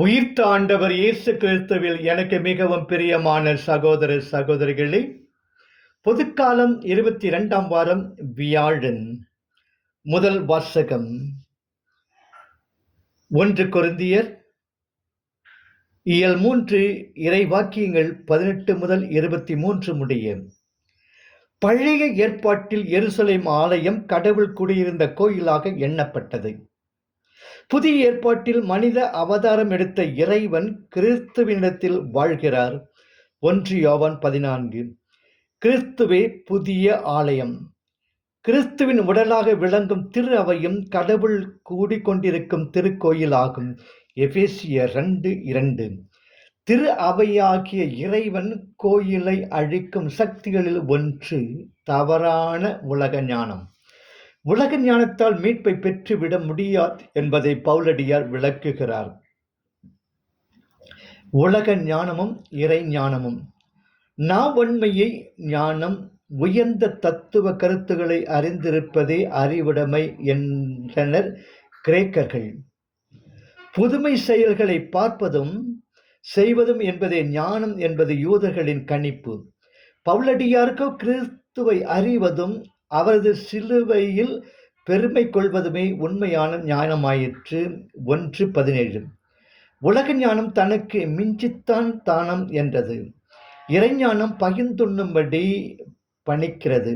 உயிர்த்த ஆண்டவர் இயேசு கிறிஸ்துவில் எனக்கு மிகவும் பிரியமான சகோதர சகோதரிகளே பொதுக்காலம் இருபத்தி இரண்டாம் வாரம் வியாழன் முதல் வாசகம். ஒன்று கொருந்தியர் இயல் மூன்று இறை வாக்கியங்கள் பதினெட்டு முதல் இருபத்தி மூன்று முடிய பழைய ஏற்பாட்டில் எருசலேம் ஆலயம் கடவுள் குடியிருந்த கோயிலாக எண்ணப்பட்டது. புதிய ஏற்பாட்டில் மனித அவதாரம் எடுத்த இறைவன் கிறிஸ்துவினிடத்தில் வாழ்கிறார். ஒன்று யோவான் பதினான்கு. கிறிஸ்துவே புதிய ஆலயம். கிறிஸ்துவின் உடலாக விளங்கும் திரு அவையும் கடவுள் கூடிக்கொண்டிருக்கும் திருக்கோயிலாகும். எபேசிய ரெண்டு இரண்டு. திரு அவையாகிய இறைவன் கோயிலை அழிக்கும் சக்திகளில் ஒன்று தவறான உலக ஞானம். உலக ஞானத்தால் மீட்பை பெற்றுவிட முடியாது என்பதை பவுலடியார் விளக்குகிறார். உலக ஞானமும் இறை ஞானமும். நாவன்மையை ஞானம் உயர்ந்த தத்துவ கருத்துக்களை அறிந்திருப்பதே அறிவுடைமை என்றனர் கிரேக்கர்கள். புதுமை செயல்களை பார்ப்பதும் செய்வதும் என்பதே ஞானம் என்பது யூதர்களின் கணிப்பு. பவுலடியாருக்கோ கிறிஸ்துவை அறிவதும் அவரது சிலுவையில் பெருமை கொள்வதுமே உண்மையான ஞானமாயிற்று. ஒன்று பதினேழு. உலக ஞானம் தனக்கு மிஞ்சித்தான் தானம் என்றது. இறைஞானம் பகிர்ந்துண்ணும்படி பணிக்கிறது.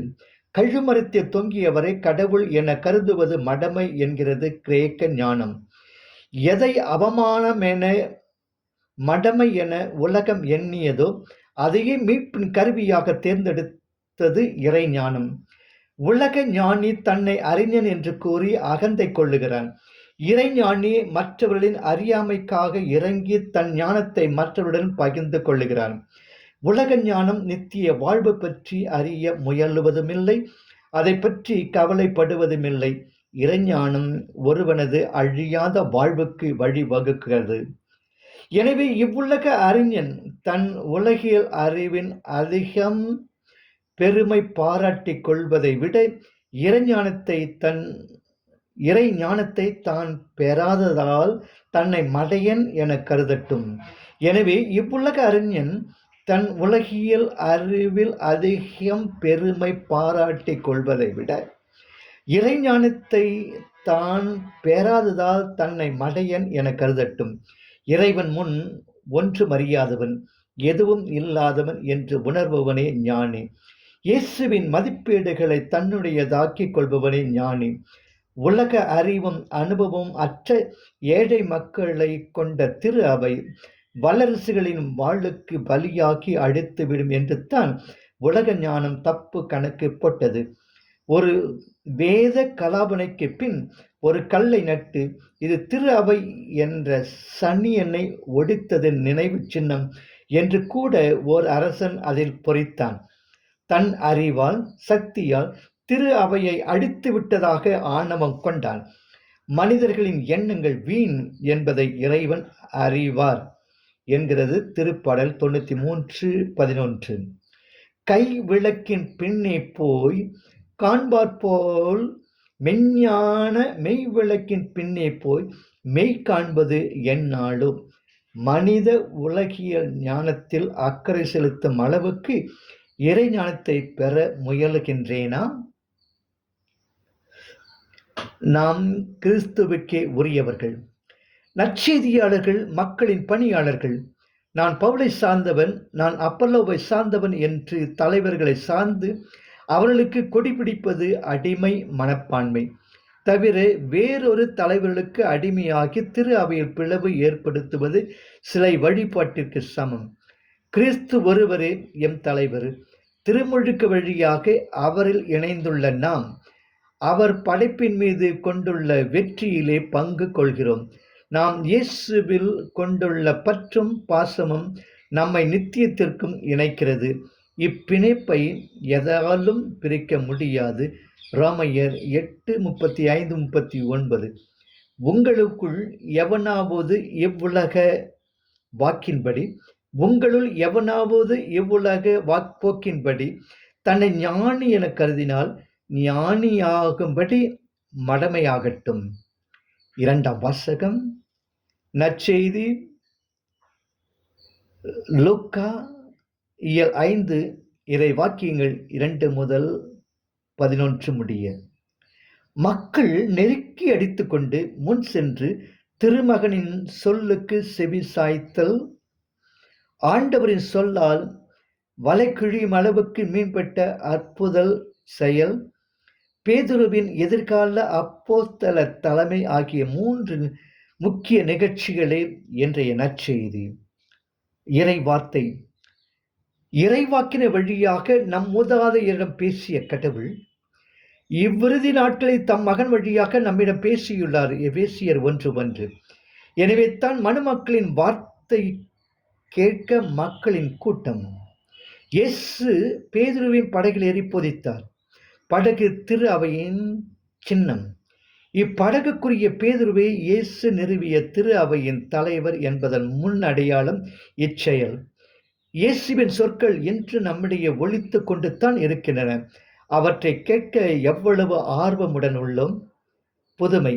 கழுமரத்தில் தொங்கியவரை கடவுள் என கருதுவது மடமை என்கிறது கிரேக்க ஞானம். எதை அவமானம் என மடமை என உலகம் எண்ணியதோ அதையே மீட்பின் கருவியாக தேர்ந்தெடுத்தது இறைஞானம் உலக ஞானி தன்னை அறிஞன் என்று கூறி அகந்தை கொள்ளுகிறான். இறைஞானி மற்றவர்களின் அறியாமைக்காக இறங்கி தன் ஞானத்தை மற்றவருடன் பகிர்ந்து கொள்ளுகிறான். உலக ஞானம் நித்திய வாழ்வு பற்றி அறிய முயலுவதுமில்லை அதை பற்றி கவலைப்படுவதுமில்லை. இறைஞானம் ஒருவனது அழியாத வாழ்வுக்கு வழிவகுக்கிறது. எனவே இவ்வுலக அறிஞன் தன் உலகியல் அறிவின் அதிகம் பெருமை பாராட்டிக் கொள்வதை விட இறைஞானத்தை தன் இறை ஞானத்தை தான் பெறாததால் தன்னை மடையன் என கருதட்டும். எனவே இவ்வுலக அறிஞன் தன் உலகியல் அறிவில் அதிகம் பெருமை பாராட்டிக் கொள்வதை விட இறைஞானத்தை தான் பெறாததால் தன்னை மடையன் என கருதட்டும். இறைவன் முன் ஒன்று அறியாதவன் எதுவும் இல்லாதவன் என்று உணர்பவனே ஞானி. இயேசுவின் மதிப்பீடுகளை தன்னுடையதாக்கிக் கொள்பவனே ஞானி. உலக அறிவும் அனுபவம் அற்ற ஏழை மக்களை கொண்ட திரு அவை வல்லரசுகளின் வாழுக்கு பலியாகி அழித்துவிடும் என்று தான் உலக ஞானம் தப்பு கணக்கு போட்டது. ஒரு வேத கலாபனைக்கு பின் ஒரு கல்லை நட்டு இது திரு அவை என்ற சனியனை ஒடித்ததின் நினைவு சின்னம் என்று கூட ஓர் அரசன் அதில் பொறித்தான். தன் அறிவால் சக்தியால் திரு அவையை அடித்து விட்டதாக ஆணவம் கொண்டான். மனிதர்களின் எண்ணங்கள் வீண் என்பதை இறைவன் அறிவார் என்கிறது திருப்பாடல் தொண்ணூற்றி மூன்று பதினொன்று. கை விளக்கின் பின்னே போய் காண்பார் போல் மெஞ்ஞான மெய் விளக்கின் பின்னே போய் மெய் காண்பது எந்நாளும். மனித உலகியல் ஞானத்தில் அக்கறை செலுத்தும் அளவுக்கு இறை ஞானத்தை பெற முயலுகின்றேனா? நாம் கிறிஸ்துவுக்கே உரியவர்கள் நற்செய்தியாளர்கள் மக்களின் பணியாளர்கள். நான் பவுலை சார்ந்தவன் நான் அப்பல்லோவை சார்ந்தவன் என்று தலைவர்களை சார்ந்து அவர்களுக்கு கொடி பிடிப்பது அடிமை மனப்பான்மை. தவிர வேறொரு தலைவர்களுக்கு அடிமையாகி திரு அவையில் பிளவு ஏற்படுத்துவது சிலை வழிபாட்டிற்கு சமம். கிறிஸ்து ஒருவரே எம் தலைவர் திருமுழுக்கு வழியாக அவரில் இணைந்துள்ள நாம் அவர் படைப்பின் மீது கொண்டுள்ள வெற்றியிலே பங்கு கொள்கிறோம். நாம் இயேசுவில் கொண்டுள்ள பற்றும் பாசமும் நம்மை நித்தியத்திற்கும் இணைக்கிறது. இப்பிணைப்பை எதாலும் பிரிக்க முடியாது. ராமையர் எட்டு முப்பத்தி ஐந்து முப்பத்தி ஒன்பது. உங்களுக்குள் எவனாவது இவ்வுலக வாக்கின்படி உங்களுள் எவனாவது இவ்வுலக வாக்போக்கின்படி தன்னை ஞானி என கருதினால் ஞானியாகும்படி மடமையாகட்டும். இரண்டாம் வாசகம் நற்செய்தி லூக்கா இயல் ஐந்து இறை வாக்கியங்கள் இரண்டு முதல் பதினொன்று முடிய. மக்கள் நெருக்கி அடித்துக்கொண்டு முன் சென்று திருமகனின் சொல்லுக்கு செவி சாய்த்தல் ஆண்டவரின் சொல்லால் வலை கிழியும் அளவுக்கு மீன்பட்ட அற்புதல் செயல் பேதுருவின் எதிர்கால அப்போஸ்தல தலைமை ஆகிய மூன்று முக்கிய நிகழ்ச்சிகளே இன்றைய நற்செய்தி. இறை வார்த்தை இறைவாக்கின வழியாக நம் மூதாதையரிடம் பேசிய கடவுள் இவ்விறுதி நாட்களில் தம் மகன் வழியாக நம்மிடம் பேசியுள்ளார். பேசியர் ஒன்று ஒன்று. எனவே தான் மனுமக்களின் வார்த்தை கேட்க மக்களின் கூட்டம். இயேசு பேதுருவின் படகில் ஏறி போதித்தார். படகு திரு அவையின் சின்னம். இப்படகுக்குரிய பேதுருவை இயேசு நிறுவிய திரு அவையின் தலைவர் என்பதன் முன் அடையாளம் இச்செயல். இயேசுவின் சொற்கள் என்று நம்மிடையே ஒழித்து கொண்டு தான் இருக்கின்றன. அவற்றை கேட்க எவ்வளவு ஆர்வமுடன் உள்ளோம்? புதுமை.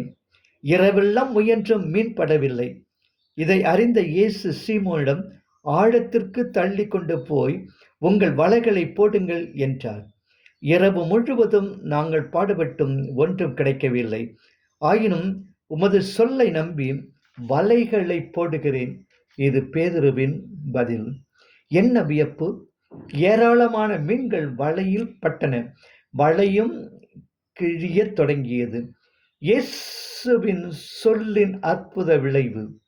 இரவெல்லாம் முயன்றும் மீன்படவில்லை இதை அறிந்த இயேசு சீமோனிடம் ஆழத்திற்கு தள்ளி கொண்டு போய் உங்கள் வலைகளை போடுங்கள் என்றார். இரவு முழுவதும் நாங்கள் பாடுபட்டும் ஒன்றும் கிடைக்கவில்லை. ஆயினும் உமது சொல்லை நம்பி வலைகளை போடுகிறேன் இது பேதுருவின் பதில். என்ன வியப்பு? ஏராளமான மீன்கள் வலையில் பட்டன. வலையும் கிழியத் தொடங்கியது. இயேசுவின் சொல்லின் அற்புத விளைவு.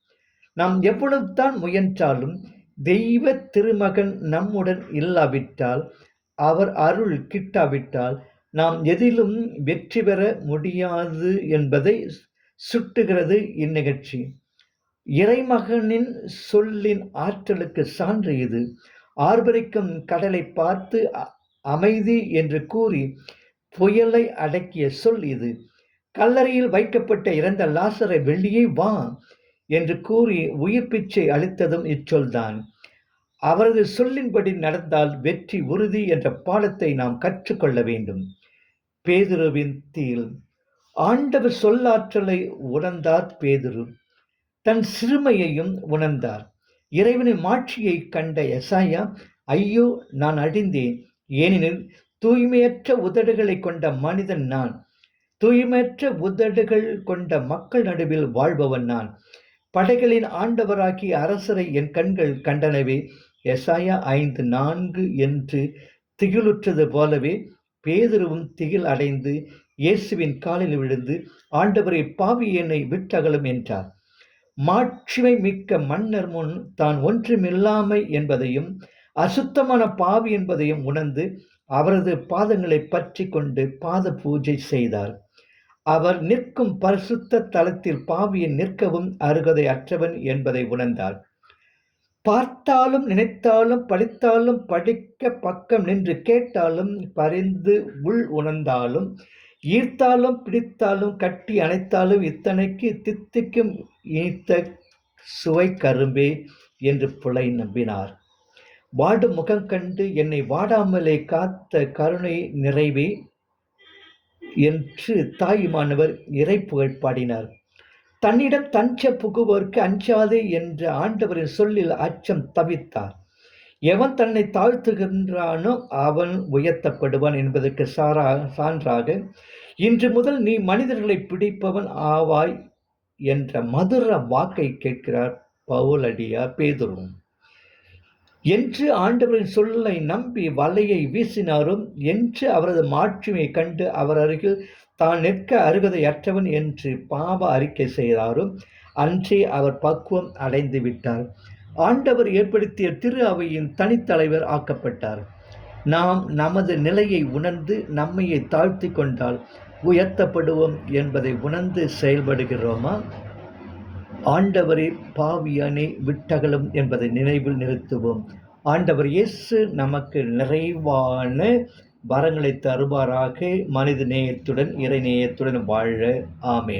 நாம் எவ்வளவுதான் முயன்றாலும் தெய்வ திருமகன் நம்முடன் இல்லாவிட்டால் அவர் அருள் கிட்டாவிட்டால் நாம் எதிலும் வெற்றி பெற முடியாது என்பதை சுட்டுகிறது இந்நிகழ்ச்சி. இறைமகனின் சொல்லின் ஆற்றலுக்கு சான்று இது. ஆர்ப்பரிக்கும் கடலை பார்த்து அமைதி என்று கூறி புயலை அடக்கிய சொல் இது. கல்லறையில் வைக்கப்பட்ட இறந்த லாசரை வெளியே வா என்று கூறி உயிர் பிச்சை அளித்ததும் இச்சொல்தான். அவரது சொல்லின்படி நடந்தால் வெற்றி உறுதி என்ற பாடத்தை நாம் கற்றுக்கொள்ள வேண்டும். பேதுருவின் தீல். ஆண்டவர் சொல்லாற்றலை உணர்ந்தார் பேதுரு. தன் சிறுமையையும் உணர்ந்தார். இறைவனின் மாட்சியை கண்ட எசாயா ஐயோ நான் அழிந்தேன் ஏனெனில் தூய்மையற்ற உதடுகளை கொண்ட மனிதன் நான். தூய்மையற்ற உதடுகள் கொண்ட மக்கள் நடுவில் வாழ்பவன் நான். படைகளின் ஆண்டவராகிய அரசரை என் கண்கள் கண்டனவே. எசாயா ஐந்து நான்கு என்று திகிலுற்றது போலவே பேதுருவும் திகில் அடைந்து இயேசுவின் காலில் விழுந்து ஆண்டவரை பாவி என்னை விட்டகலும் என்றார். மாட்சிமை மிக்க மன்னர் முன் தான் ஒன்றுமில்லாமை என்பதையும் அசுத்தமான பாவி என்பதையும் உணர்ந்து அவரது பாதங்களை பற்றி கொண்டு பாத பூஜை செய்தார். அவர் நிற்கும் பரிசுத்த தலத்தில் பாவியன் நிற்கவும் அருகதை அற்றவன் என்பதை உணர்ந்தார். பார்த்தாலும் நினைத்தாலும் படித்தாலும் படிக்க பக்கம் நின்று கேட்டாலும் பறிந்து உள் உணர்ந்தாலும் ஈர்த்தாலும் பிடித்தாலும் கட்டி அணைத்தாலும் இத்தனைக்கு தித்திக்கும் இனித்த சுவை கரும்பே என்று புலை நம்பினார். வாடும் முகம் கண்டு என்னை வாடாமலே காத்த கருணை நிறைவே என்று தாயுமானவர் இறை புகழ் பாடினார். தன்னிடம் தஞ்ச புகுவோருக்கு அஞ்சாதே என்ற ஆண்டவரின் சொல்லில் அச்சம் தவித்தார். எவன் தன்னை தாழ்த்துகின்றானோ அவன் உயர்த்தப்படுவான் என்பதற்கு சாரா சான்றாக இன்று முதல் நீ மனிதர்களை பிடிப்பவன் ஆவாய் என்ற மதுர வாக்கை கேட்கிறார் பவுலடியா பேதுரும் என்று ஆண்டவரின் சொல்லை நம்பி வலையை வீசினாரும் என்று அவரது மாட்சியை கண்டு அவர் அருகில் தான் நிற்க அருகதையற்றவன் என்று பாவ அறிக்கை செய்தாரும் அன்றே அவர் பக்குவம் அடைந்து விட்டார். ஆண்டவர் ஏற்படுத்திய திரு அவையின் தனித்தலைவர் ஆக்கப்பட்டார். நாம் நமது நிலையை உணர்ந்து நம்மையை தாழ்த்தி கொண்டால் உயர்த்தப்படுவோம் என்பதை உணர்ந்து செயல்படுகிறோமா? ஆண்டவரே பாவியனை விட்டகலும் என்பதை நினைவில் நிறுத்துவோம். ஆண்டவர் இயேசு நமக்கு நிறைவான வரங்களை தருவாராக. மனித நேயத்துடன் இறை நேயத்துடன் வாழ. ஆமே